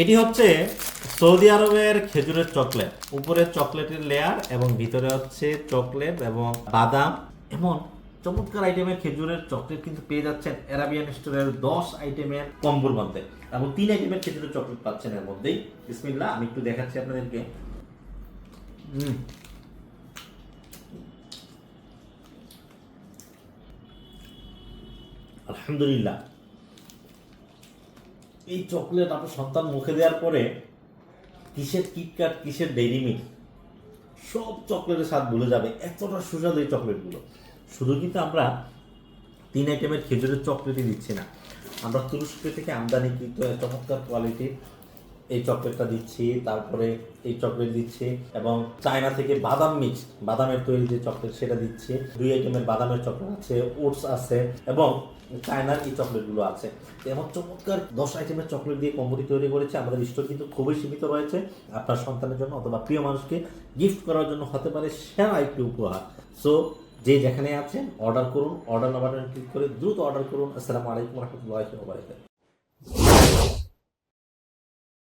এটি হচ্ছে সৌদি আরবের খেজুরের চকলেট। উপরে চকলেটের লেয়ার এবং ভিতরে হচ্ছে চকলেট এবং বাদাম। এমন চমৎকার আইটেমের খেজুরের চকলেট কিন্তু পেয়ে যাচ্ছেন অ্যারাবিয়ান স্টোরের দশ আইটেমের কম্বোর মধ্যে। এবং তিন আইটেমের খেজুরের চকলেট পাচ্ছেন এর মধ্যেই। বিসমিল্লা আমি একটু দেখাচ্ছি আপনাদেরকে। হুম আলহামদুলিল্লাহ। এই চকলেট আপনার সন্তান মুখে দেওয়ার পরে কিসের কিটকাট কিসের ডেইরি মিল্ক সব চকলেটের স্বাদ ভুলে যাবে। এতটা সুস্বাদু এই চকলেটগুলো। শুধু কিন্তু আমরা তিন আইটেমের খেজুরের চকলেটই দিচ্ছি না। আমরা তুরস্ক থেকে আমদানিকৃত চমৎকার কোয়ালিটির এই চকলেটটা দিচ্ছি, তারপরে এই চকলেট দিচ্ছি এবং চায়না থেকে বাদাম মিক্স, বাদামের তৈরি যে চকলেট সেটা দিচ্ছি। দুই আইটেমের বাদামের চকলেট আছে, ওটস আছে এবং চায়নার এই চকলেটগুলো আছে। এমন চমৎকার দশ আইটেমের চকলেট দিয়ে কম্বোটি তৈরি করেছে। আমাদের স্টোর কিন্তু খুবই সীমিত রয়েছে। আপনার সন্তানের জন্য অথবা প্রিয় মানুষকে গিফট করার জন্য হতে পারে সেরা একটি উপহার। সো যে যেখানে আছেন অর্ডার করুন অর্ডার নাম্বার ক্লিক করে দ্রুত অর্ডার করুন। আসসালামু আলাইকুম রহমতুল্লাহ